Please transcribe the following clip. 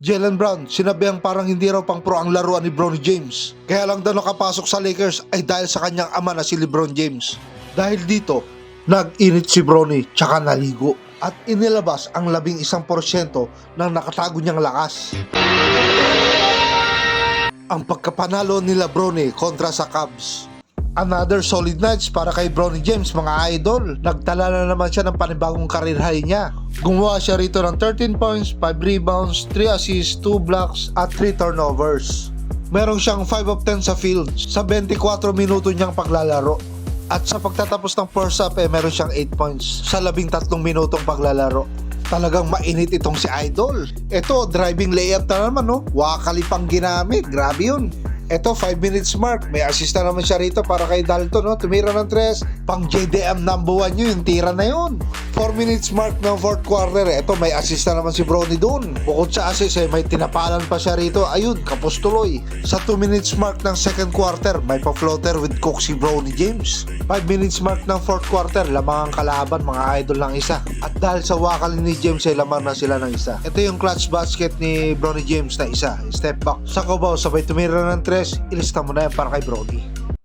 Jalen Brown, sinabihang parang hindi raw pang pro ang laruan ni Bronny James. Kaya lang daw nakapasok sa Lakers ay dahil sa kanyang ama na si LeBron James. Dahil dito, nag-init si Bronny tsaka naligo. At inilabas ang labing isang porsyento ng nakatago niyang lakas. Ang pagkapanalo nila Bronny kontra sa Cubs. Another solid nights para kay Bronny James mga idol. Nagtala na naman siya ng panibagong career high niya. Gumawa siya rito ng 13 points, 5 rebounds, 3 assists, 2 blocks at 3 turnovers. Meron siyang 5 of 10 sa field sa 24 minuto niyang paglalaro. At sa pagtatapos ng first half eh meron siyang 8 points sa 13 minutong paglalaro. Talagang mainit itong si Idol. Ito, driving layup na naman, no? Wakali pang ginamit. Grabe yun. Ito, 5 minutes mark. May assist na naman siya rito para kay Dalton, no? Tumira ng 3. Pang JDM number 1 yun. Yung tira na yun. 4 minutes mark ng fourth quarter. Ito, may assist na naman si Brony dun. Bukod sa assist, eh, may tinapalan pa siya rito. Ayun, kapos tuloy. Sa 2 minutes mark ng second quarter, may pa-floater with Cook si Brony James. 5 minutes mark ng fourth quarter, lamang ang kalaban, mga idol lang isa. At dahil sa wakal ni James ay lamang na sila ng isa. Ito yung clutch basket ni Brony James na isa. Step back. Sa Cubao, sabay tumira ng tres, ilista mo na yan para kay Brody.